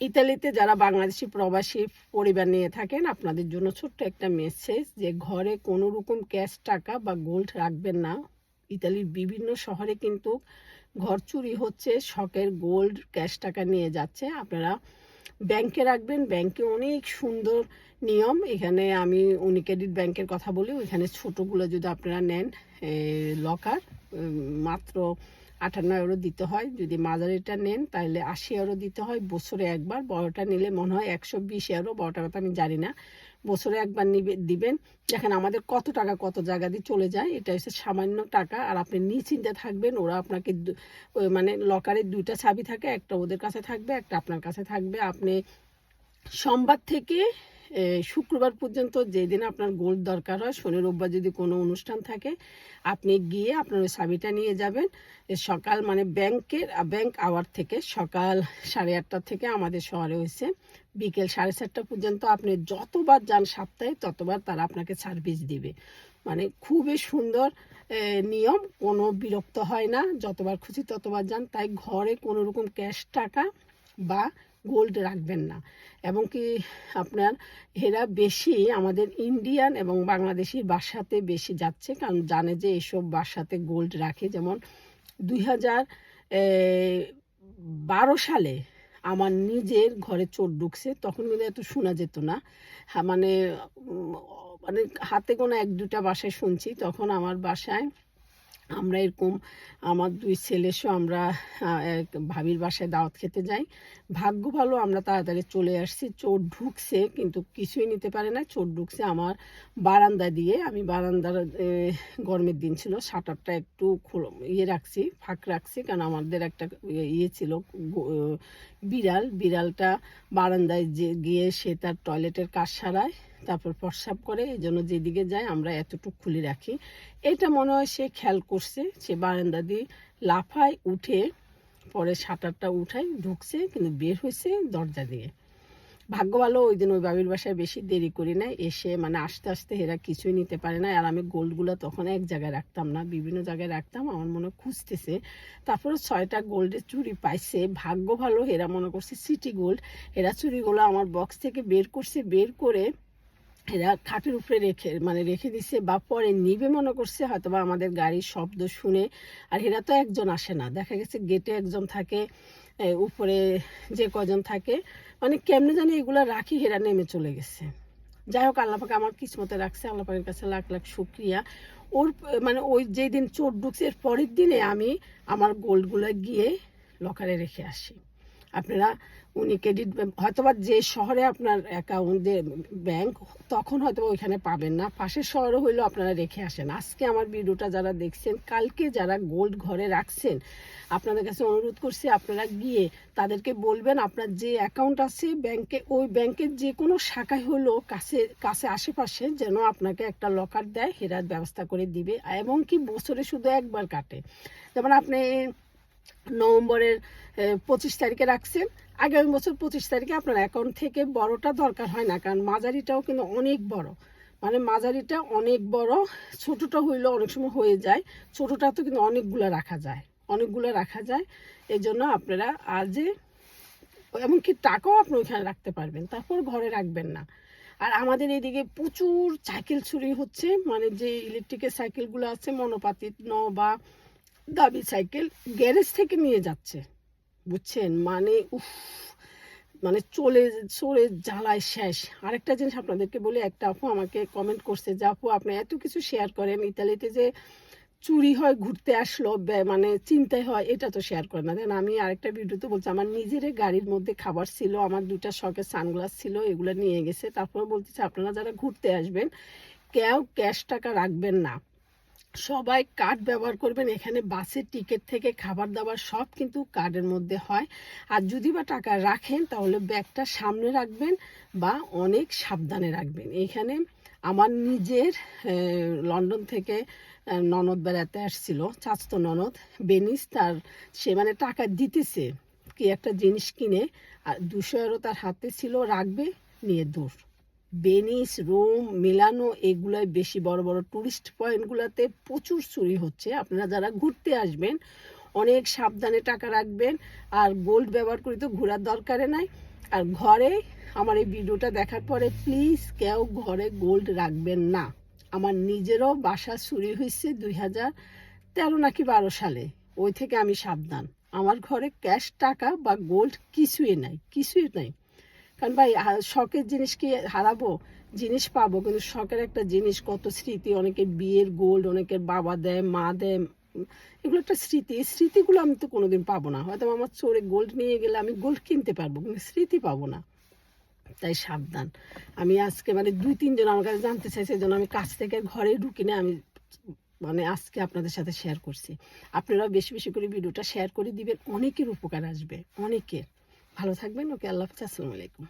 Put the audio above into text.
ইতালিতে যারা বাংলাদেশি প্রবাসী পরিবার নিয়ে থাকেন, আপনাদের জন্য ছোট্ট একটা মেসেজ যে ঘরে কোনো রকম ক্যাশ টাকা বা গোল্ড রাখবেন না। ইতালির বিভিন্ন শহরে কিন্তু ঘর চুরি হচ্ছে, শখের গোল্ড ক্যাশ টাকা নিয়ে যাচ্ছে। আপনারা ব্যাংকে রাখবেন, ব্যাংকে অনেক সুন্দর নিয়ম। এখানে আমি উনিক্রেডিট ব্যাংকের কথা বলি, ওইখানে ছোটোগুলো যদি আপনারা নেন লকার মাত্র আটান্ন ইউরো দিতে হয়। যদি মাঝারিটা নেন তাহলে আশি ইউরো দিতে হয়। বছরে একবার, বড়টা নিলে মনে হয় একশো বিশ ইউরো বড়টার কথা আমি জানি না। বছরে একবার নিবে, দিবেন। দেখেন আমাদের কত টাকা, কত জায়গা দিয়ে চলে যায়। এটা হচ্ছে সামান্য টাকা। আর আপনি নিশ্চিন্তে থাকবেন, ওরা আপনাকে মানে লকারের দুইটা চাবি থাকে। একটা ওদের কাছে থাকবে, একটা আপনার কাছে থাকবে। আপনি সোমবার থেকে শুক্রবার পর্যন্ত যেদিন আপনার গোল্ড দরকার হয়, শনি, রোববার যদি কোনো অনুষ্ঠান থাকে, আপনি গিয়ে আপনার ওই চাবিটা নিয়ে যাবেন। সকাল মানে ব্যাংকের ব্যাংক আওয়ার থেকে সকাল সাড়ে আটটা থেকে আমাদের শহরে হয়েছে। বিকেল সাড়ে চারটা পর্যন্ত আপনি যতবার যান সপ্তাহে, ততবার তারা আপনাকে সার্ভিস দিবে। মানে খুবই সুন্দর নিয়ম। কোনো বিরক্ত হয় না। যতবার খুশি ততবার যান। তাই ঘরে কোনো রকম ক্যাশ টাকা বা গোল্ড রাখবেন না। এবং কি আপনার এরা বেশি আমাদের ইন্ডিয়ান এবং বাংলাদেশি বাসাতে বেশি যাচ্ছে কারণ জানে যে এসব বাসাতে গোল্ড রাখে। যেমন দুই হাজার বারো সালে আমার নিজের ঘরে চোর ঢুকছে তখন কিন্তু এত শোনা যেত না। হ্যাঁ, মানে মানে হাতে কোনো এক দুটা বাসায় শুনছি তখন আমার বাসায় আমরা এরকম, আমার দুই ছেলে সহ আমরা ভাবির বাসায় দাওয়াত খেতে যাই। ভাগ্য ভালো আমরা তাড়াতাড়ি চলে আসছি। চোর ঢুকছে, কিন্তু কিছুই নিতে পারে না। চোর ঢুকছে আমার বারান্দা দিয়ে। আমি বারান্দার গরমের দিন ছিল। শাটারটা একটু ইয়ে রাখছি, ফাঁক রাখছি, কারণ আমাদের একটা ইয়ে ছিল বিড়াল। বিড়ালটা বারান্দায় যে, গিয়ে সে তার টয়লেটের কাজ সারায়। তারপর প্রস্রাব করে, এই জন্য যেদিকে যায় আমরা এতটুকু খুলে রাখি। এটা মনে হয় সে খেয়াল করছে, সে বারান্দা দিয়ে লাফায় উঠে পরে শাটারটা উঠায় ঢুকছে, কিন্তু বের হয়েছে দরজা দিয়ে। ভাগ্য ভালো ওই দিন ওই বাবির বাসায় বেশি দেরি করি না এসে মানে আস্তে আস্তে এরা কিছুই নিতে পারে না আর আমি গোল্ডগুলো তখন এক জায়গায় রাখতাম না, বিভিন্ন জায়গায় রাখতাম, আমার মনে খুঁজতেছে। তারপরে ছয়টা গোল্ডের চুরি পাইছে। ভাগ্য ভালো এরা মনে করছে সিটি গোল্ড এরা চুরিগুলো আমার বক্স থেকে বের করছে, বের করে এরা খাটের উপরে রেখে মানে রেখে দিচ্ছে বা পরে নিবে মনে করছে হয়তো বা আমাদের গাড়ির শব্দ শুনে। আর এরা তো একজন আসে না। দেখা গেছে গেটে একজন থাকে উপরে যে কজন থাকে মানে কেমনে জানি এগুলো রাখি হেরা নেমে চলে গেছে। যাই হোক আল্লাপাকে আমার কিসমতে রাখছে। আল্লাপাকের কাছে লাখ লাখ শুক্রিয়া। ওর মানে ওই যেই দিন চোর ঢুকছে, এর পরের দিনে আমি আমার গোল্ডগুলো গিয়ে লকারে রেখে আসি। আপনারা উনি ক্রেডিট হয়তোবা যে শহরে আপনার অ্যাকাউন্ট ব্যাংক তখন হয়তো ওইখানে পাবেন না। পাশের শহরে হইলেও আপনারা রেখে আসেন। আজকে আমার ভিডিওটা যারা দেখছেন, কালকে যারা গোল্ড ঘরে রাখছেন, আপনাদের কাছে অনুরোধ করছি, আপনারা গিয়ে তাদেরকে বলবেন, আপনার যে অ্যাকাউন্ট আছে ব্যাংকে ওই ব্যাংকের যে কোনো শাখায় হলো কাছে কাছে আশেপাশে যেন আপনাকে একটা লকার দেয়, হেরার ব্যবস্থা করে দিবে। এবং কি বছরে শুধু একবার কাটে। যেমন আপনি নভেম্বরের পঁচিশ তারিখে রাখছেন। আগামী বছর পঁচিশ তারিখে আপনার অ্যাকাউন্ট থেকে বড়টা দরকার হয় না, কারণ মাঝারিটাও কিন্তু অনেক বড়। মানে মাঝারিটা অনেক বড়, ছোটটা হইলেও অনেক সময় হয়ে যায়। ছোটটা তো কিন্তু অনেকগুলো রাখা যায়, অনেকগুলো রাখা যায়। এই জন্য আপনারা আজে এমনকি টাকাও আপনি ওইখানে রাখতে পারবেন, তারপর ঘরে রাখবেন না। আর আমাদের এদিকে প্রচুর সাইকেল চুরি হচ্ছে মানে যে ইলেকট্রিকের সাইকেলগুলো আছে, মনোপাতিত ন বা দাবি সাইকেল গ্যারেজ থেকে নিয়ে যাচ্ছে। বুঝছেন? মানে উফ মানে চলে চলে জ্বালায় শেষ। আরেকটা জিনিস আপনাদেরকে বলি, একটা আপু আমাকে কমেন্ট করছে যে, আপু, আপনি এত কিছু শেয়ার করেন ইতালিতে যে চুরি হয়, ঘুরতে আসলো মানে চিন্তায় হয়, এটা তো শেয়ার করে না। দেন আমি আরেকটা ভিডিওতে বলছি, আমার নিজের গাড়ির মধ্যে খাবার ছিল, আমার দুটা শখের সানগ্লাস ছিল, এগুলো নিয়ে গেছে। তারপরে বলতেছে, আপনারা যারা ঘুরতে আসবেন, কেউ ক্যাশ টাকা রাখবেন না। সবাই কার্ড ব্যবহার করবেন। এখানে বাসের টিকিট থেকে খাবার দাবার সব কিন্তু কার্ডের মধ্যে হয়। আর যদি বা টাকা রাখেন, তাহলে ব্যাগটা সামনে রাখবেন বা অনেক সাবধানে রাখবেন। এখানে আমার নিজের লন্ডন থেকে ননদ বেড়াতে আসছিল, চাচতো ননদ। বেনিস তার, সে মানে টাকা দিতেছে কি একটা জিনিস কিনে, আর দুশো তার হাতে ছিল, রাখবে, নিয়ে দূর বেনিস রোম, মিলানো এগুলোই বেশি বড় বড় টুরিস্ট পয়েন্টগুলোতে প্রচুর চুরি হচ্ছে। আপনারা যারা ঘুরতে আসবেন, অনেক সাবধানে টাকা রাখবেন আর গোল্ড ব্যবহার করি তো ঘোরার দরকারে নাই। আর ঘরে আমার এই ভিডিওটা দেখার পরে প্লিজ কেউ ঘরে গোল্ড রাখবেন না। আমার নিজেরও বাসা চুরি হয়েছে দুই হাজার তেরো নাকি বারো সালে। ওই থেকে আমি সাবধান। আমার ঘরে ক্যাশ টাকা বা গোল্ড কিছুই নাই কিছুই নাই। কারণ ভাই শখের জিনিস কি হারাবো? জিনিস পাবো, কিন্তু শখের একটা জিনিস, কত স্মৃতি অনেকের বিয়ের গোল্ড, অনেকের বাবা দেয়, মা দেয় এগুলো একটা স্মৃতি। এই স্মৃতিগুলো আমি তো কোনোদিন পাবো না। হয়তো আমার চোরে গোল্ড নিয়ে গেলে আমি গোল্ড কিনতে পারব, কিন্তু স্মৃতি পাবো না। তাই সাবধান। আমি আজকে মানে দুই, তিনজন আমার কাছে জানতে চাইছে জন্য আমি কাছ থেকে ঘরে ঢুকি না, আমি মানে আজকে আপনাদের সাথে শেয়ার করছি। আপনারা বেশি বেশি করে ভিডিওটা শেয়ার করে দিবেন, অনেকের উপকার আসবে, অনেকের। ভালো থাকবেন। ওকে আল্লাহ হাফিজ। আসসালামু আলাইকুম।